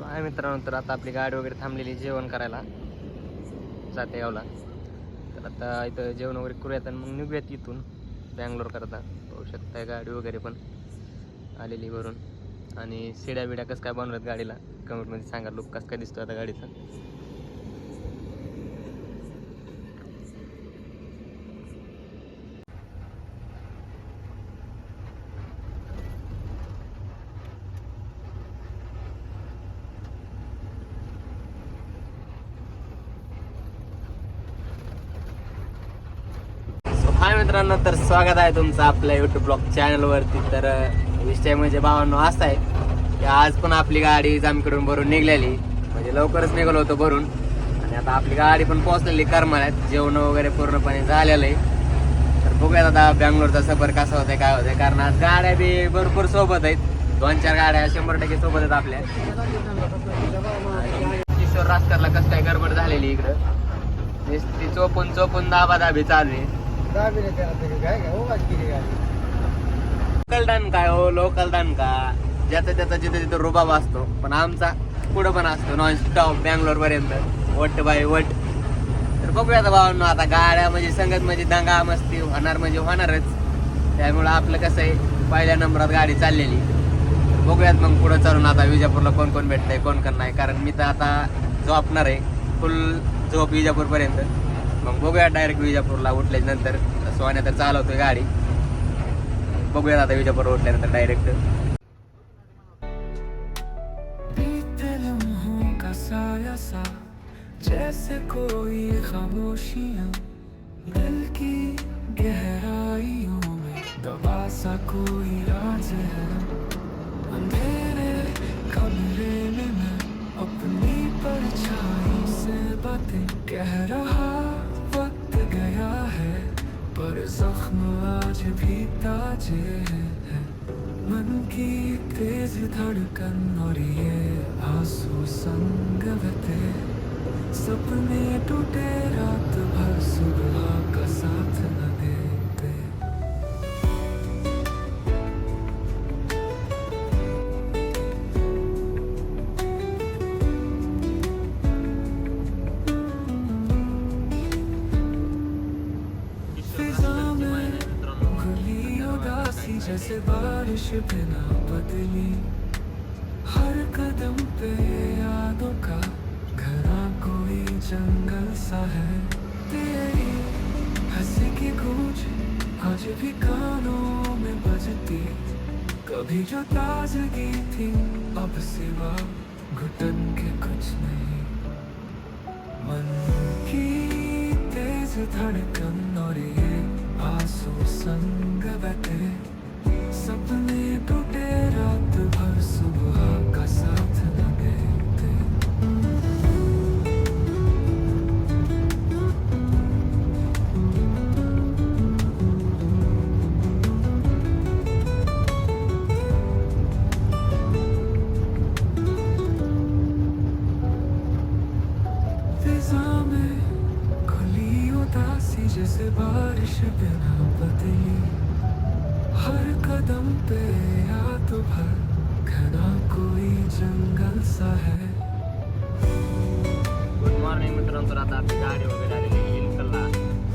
So आहे मित्रांनो तर आता आपली गाडी वगैरे थांबलेली जेवण करायला. जाते गावला. तर आता इथं जेवण वगैरे करूयात आणि मग निघूयात इथून. बँगलोर करता. होऊ शकताय गाडी वगैरे पण आलेली वरून. आणि शिड्या बिड्या कसं काय बनवल्यात गाडीला? कमेंटमध्ये सांगा. लुक कसं काय दिसतो आता गाडीचा? हाय मित्रांनो तर स्वागत आहे तुमचं आपल्या युट्यूब ब्लॉग चॅनलवरती तर विषय म्हणजे भावांनो असा आहे की आज पण आपली गाडी जामकडून भरून निघलेली. म्हणजे लवकरच निघालो होतो भरून. आणि आता आपली गाडी पण पोहोचलेली करमाळ्यात. जेवण वगैरे पूर्णपणे झालेलं आहे. तर बघूयात आता बँगलोरचा सफर कसा होतंय काय होतंय. कारण आज गाड्या बी भरपूर सोबत आहेत. दोन चार गाड्या शंभर टक्के सोबत आहेत आपल्या. किशोर राजकारला कसं काय गडबड झालेली इकडं? नुसती चोपून चोपून दाबा दाबी चालू आहे. लोकल डन काय हो? लोकल डन का? ज्याचा त्याचा जिथे तिथे रुबाब असतो. पण आमचा पुढं पण असतो. नॉन स्टॉप बँगलोर पर्यंत वट बाय वट. तर बघूया आता भावांनो आता गाड्या म्हणजे संगत म्हणजे दंगा मस्ती होणार म्हणजे होणारच. त्यामुळं आपलं कसं आहे पहिल्या नंबरात गाडी चाललेली. बघूयात मग पुढं चालून आता विजापूरला कोण कोण भेटतंय कोण कोण नाही. कारण मी तर आता झोपणार आहे. फुल झोप विजापूरपर्यंत. मग बघूया डायरेक्ट विजापूरला उठल्यानंतर. सोन्या तर चालवतोय गाडी. बघूयात आता विजापूर उठल्यानंतर डायरेक्ट जैसे कोई खामोशियां दिल की गहराइयों में दबा सा कोई राज है। अंधेरे कमरे में मैं अपनी परछाई से बातें कह रहा गया है पर जख्म आज भी ताजे हैं। मन की तेज धड़कन और ये आंसू संग बहते सपने टूटे रात भर आज भी कानों में बजती. कभी जो ताजगी थी अब सिवा घुटन के कुछ नहीं. मन की तेज धड़कन और ये आंसू संग बहते. सपने तो भर घना कोई जंगल सा है। गुड मॉर्निंग मित्रांनो तर आता आपली गाडी वगैरे आलेली आहे इनकलला.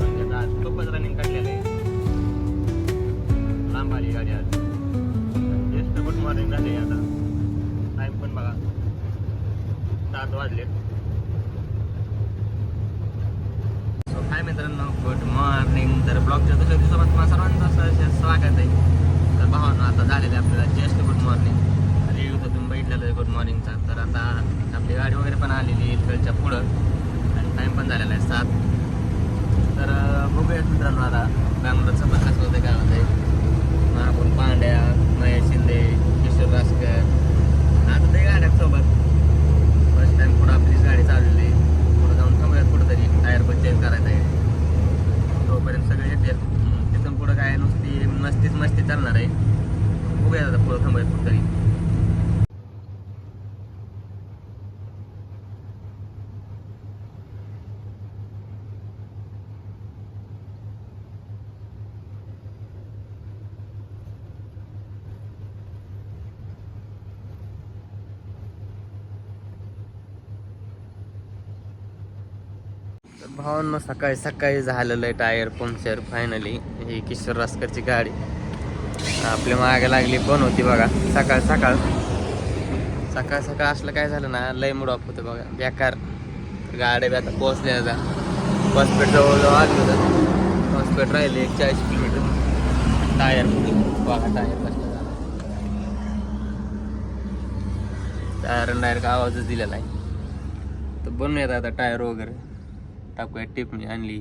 म्हणजे आता आज खूपच रनिंग काढलेलं आहे. लांब आली गाडी आज. जस्ट गुड मॉर्निंग झाली आता. टाईम पण बघा. सात वाजले. काय मित्रांनो गुड मॉर्निंग तर ब्लॉगच्या दुसऱ्या दिवसामध्ये तुम्हाला सर्वांचं स्वागत आहे. तर भावांनो आता झालेलं आहे आपल्याला जस्ट गुड मॉर्निंग रिव्ह्यू तर तुम्ही बघितलेला आहे गुड मॉर्निंगचा तर आता आपली गाडी वगैरे पण आलेली इथलच्या इथकडच्या पुढं. आणि टाईम पण झालेला आहे सात. तर बघूयात मित्रांनो आता बँगलोरचं पण कसं होतं काय होतंय. महापूर पांड्या महेश शिंदे किशोर रासकर. आता ते गाड्या सोबत फर्स्ट टाइम पुढं आपलीच गाडी चाललेली आहे पुढं जाऊन थांबूयात कुठंतरी टायर पण चेंज करायचा आहे तोपर्यंत सगळे येतील हम्म, तिथून पुढं काय नुसती मस्तीच मस्ती चालणार आहे बघूयात आता पुढं थांबूयात कुठंतरी भावांना सकाळी सकाळी झालेलं आहे टायर पंक्चर फायनली ही किशोर रास्करची गाडी. आपल्या मागे लागली पण होती बघा. सकाळ सकाळ. सकाळ सकाळ असलं काय झालं ना लय मूड ऑफ होतं बघा. बेकार. गाड्या बी आता पोहोचल्या आता. हॉस्पिटल जवळजवळ आली होतं. हॉस्पिटल राहिले एक चाळीस किलोमीटर. टायर बघा टायर कसला झाला. टायर डायरेक्ट आवाजच दिलेला आहे. तर बनवूयात आता टायर वगैरे. टाकूया टेपनी आणली.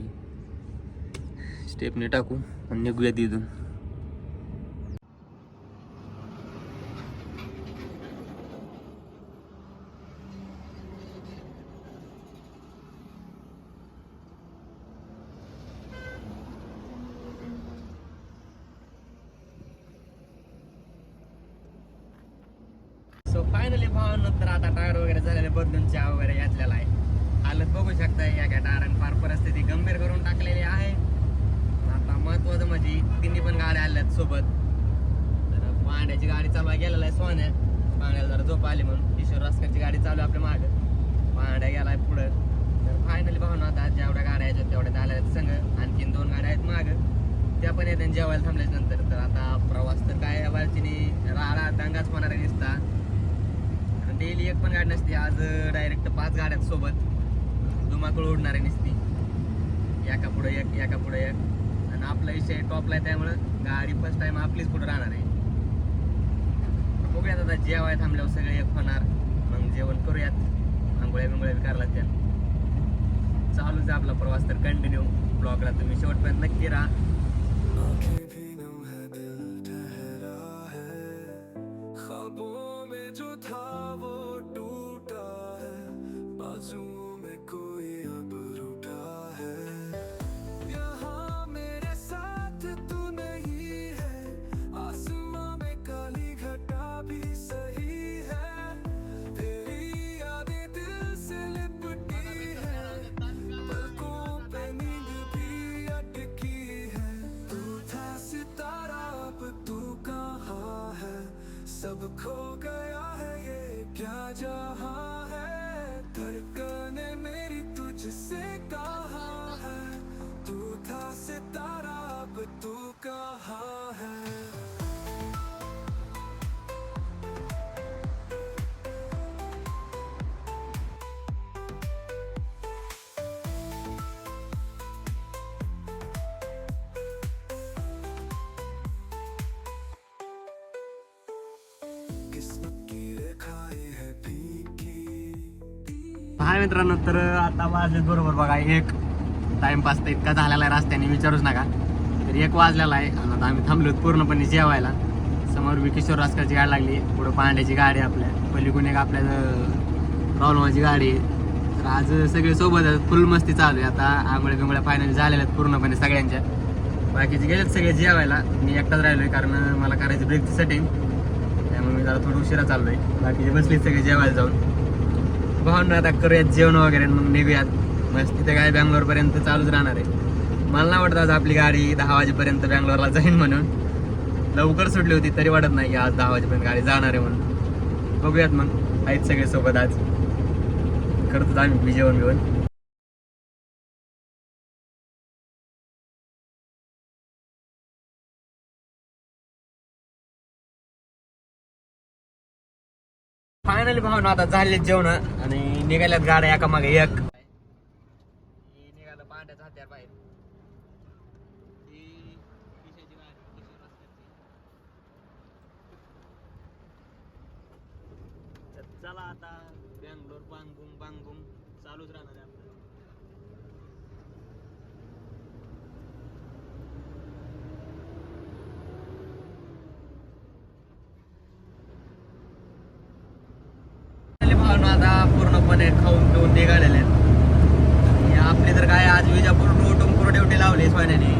स्टेपनी टाकू आणि निघूया तिथून. सो फायनली भावानंतर आता टायर वगैरे झालेले बदलून चहा वगैरे घातलेला आहे. हालत बघू शकता या काय फार परिस्थिती गंभीर करून टाकलेली आहे. आता महत्वाचं म्हणजे तिन्ही पण गाड्या आल्यात सोबत. तर पांड्याची गाडी चालू आहे गेलेला आहे सोन्या. पांड्याला जरा झोप आली म्हणून. किशोर रासकरची गाडी चालू आहे आपल्या मागं. पांड्या गेलाय पुढं. तर फायनली भावना आता जेवढ्या गाड्या आहेत तेवढ्या आल्या आहेत संघ. आणखीन दोन गाड्या आहेत मागं. त्या पण येतात जेवायला थांबल्याच्या नंतर. तर आता प्रवास तर काय बालचिनी? राडा दंगाच होणारे दिसता. डेली एक पण गाडी नसते. आज डायरेक्ट पाच गाड्यात सोबत. धुमाकूळ आहे नुसती. एका पुढे एक एका पुढे एक. आणि आपला विषय टॉपला आहे त्यामुळं गाडी फर्स्ट टाइम आपलीच पुढे राहणार आहे. बघूयात आता जेवाय थांबल्यावर सगळे एक होणार. मग जेवण करूयात. आंघोळ्या बिंगोळ्या बी करायला चालूच आहे आपला प्रवास तर कंटिन्यू ब्लॉगला तुम्ही शेवटपर्यंत नक्की राहा. सब खो गया है ये क्या जहाँ है? धड़कने मेरी तुझसे कहा है? तू था सितारा किस्मत की रेखाएं है फीकी हाय मित्रांनो तर आता वाजले बरोबर बघा एक टाइमपास तर इतका झालेला आहे रस्त्याने विचारूच नका. तर एक वाजलेला आहे आणि आता आम्ही थांबलो पूर्णपणे जेवायला. समोर बी किशोर रासकरची गाडी लागली पुढं पांड्याची गाडी आहे आपल्या पलीकडून एक आपल्या प्रॉब्लेमाची गाडी आहे. तर आज सगळे सोबत फुल मस्ती चालू आहे. आता आंघोळ्या बिंगोळ्या फायनल झालेल्या आहेत पूर्णपणे सगळ्यांच्या. बाकीचे गेलेत सगळे जेवायला. मी एकटाच राहिलोय कारण मला करायची ब्रेकची सेटिंग त्यामुळे मी जरा थोडं उशिरा चाललोय. बाकीचे बसले सगळे जेवायला जाऊन. भावून आता करूयात जेवण वगैरे मग निघूयात. मस्त तिथे काय बँगलोर पर्यंत चालूच राहणार आहे. मला ना वाटत आज आपली गाडी दहा वाजेपर्यंत बँगलोरला जाईन म्हणून. लवकर सुटली होती तरी वाटत नाही की आज दहा वाजेपर्यंत गाडी जाणार आहे म्हणून. बघूयात मग. आहेत सगळे सोबत आज. करतो आम्ही जेवण घेऊन फायनली भावना आता झाले जेवण. आणि निघाल्यात गाड्या एका मागे एक. निघालं पांड्याचं हत्यार बाहेर. ही किशाची चला आता बँगलोर बांगबुम बांगुम चालूच राहणार आपलं भावना आता पूर्णपणे खाऊन पिऊन निघालेले आहेत. आपली तर काय आज विजापूर टोटून टुमपूर ड्युटी लावली सोन्याने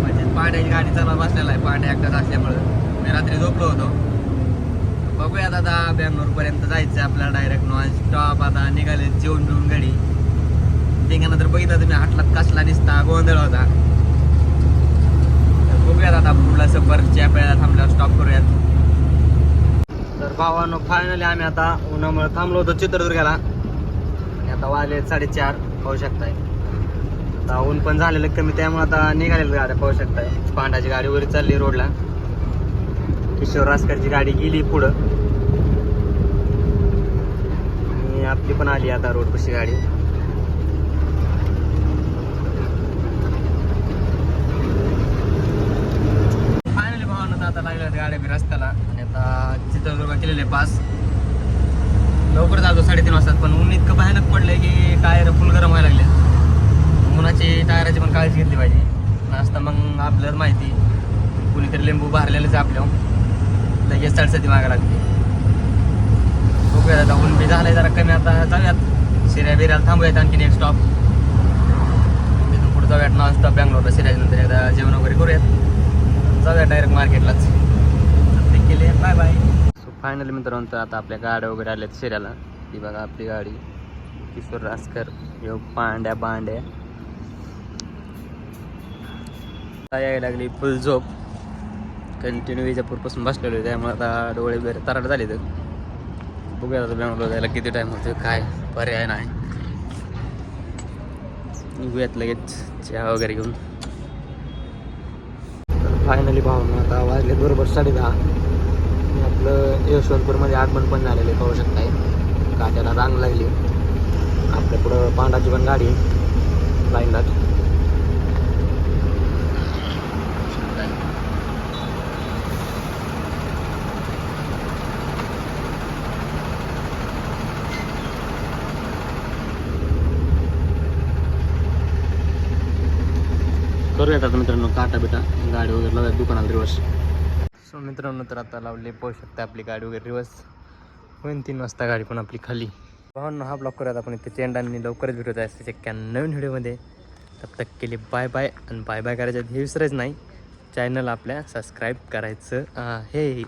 म्हणजे पाण्याची गाडी चालवत बसलेला आहे पांड्या एकटाच असल्यामुळं. मी रात्री झोपलो होतो. बघूयात आता बँगलोर पर्यंत जायचं आपल्याला डायरेक्ट नॉन स्टॉप आता निघाले जेवण बिवून गाडी ठिकाणं बघितलं तुम्ही हाटलात कसला निसता गोंधळ होता. बघूयात आता पुढला सफर ज्या वेळेला थांबल्यावर स्टॉप करूयात. तर भावानं फायनली आम्ही आता उन्हामुळे थांबलो होतो चित्रदुर्गाला. आणि आता वाजले साडेचार पाहू शकताय. आता ऊन पण झालेलं कमी त्यामुळे आता निघालेलं गाड्या पाहू शकताय. पांडाची गाडी वगैरे चालली रोडला. किशोर रासकरची गाडी गेली पुढं. आणि आपली पण आली आता रोड कशी गाडी. फायनली भावानं आता लागल्या गाड्या बी रस्त्याला. आणि आता चित्रदुर्ग केलेले पास. लवकर जातो साडेतीन वाजता पण ऊन इतकं भयानक पडलंय की टायर फुल गरम व्हायला लागले. उन्हाची टायराची पण काळजी घेतली पाहिजे. नाश्ता मग आपल्याला माहिती. कुणीतरी लिंबू भरलेलंच आहे आपल्या लगेच चढसती मागा लागते बघूयात आता ऊन बी झालंय जरा कमी आता जाऊयात. शिऱ्या बिऱ्याला थांबूयात आणखीन एक स्टॉप तिथून पुढे जाऊयात नॉन स्टॉप बँगलोरला. शिऱ्याच्या नंतर एकदा जेवण वगैरे करूयात. जाऊया डायरेक्ट मार्केटलाच फायनली मित्रांनो तर आता आपल्या गाड्या वगैरे आल्यात शिऱ्याला ती बघा आपली गाडी. किशोर रासकर यो पांड्या बांड्या. यायला लागली फुल झोप. कंटिन्यू विजापूरपासून बसलेलो त्यामुळे आता डोळे वगैरे तराट झाले तर बघूया आता बँगलोर जायला किती टाईम होतो काय पर्याय नाही. निघूयात लगेच चहा वगैरे घेऊन. फायनली भावना आता वाजले बरोबर साडे दहा आणि आपलं यशवंतपूरमध्ये आगमन पण झालेलं आहे पाहू शकताय काट्याला रांग लागली. आपल्या पुढं पांडाची पण गाडी लाईनलाच करूयात आता मित्रांनो काटा बिटा गाडी वगैरे लावूयात दुकानात रिवर्स. मित्रांनो तर आता लावले पाहू शकता आपली गाडी वगैरे रिवर्स होईन तीन वाजता गाडी पण आपली खाली. भावांनो हा ब्लॉक करूयात आपण इथे चेंडांनी लवकरच भेटत आहे त्याच्या नवीन व्हिडिओमध्ये. तब तक केले बाय बाय आणि बाय बाय करायचं हे विसरायचं नाही. चॅनल आपल्या सबस्क्राईब करायचं हे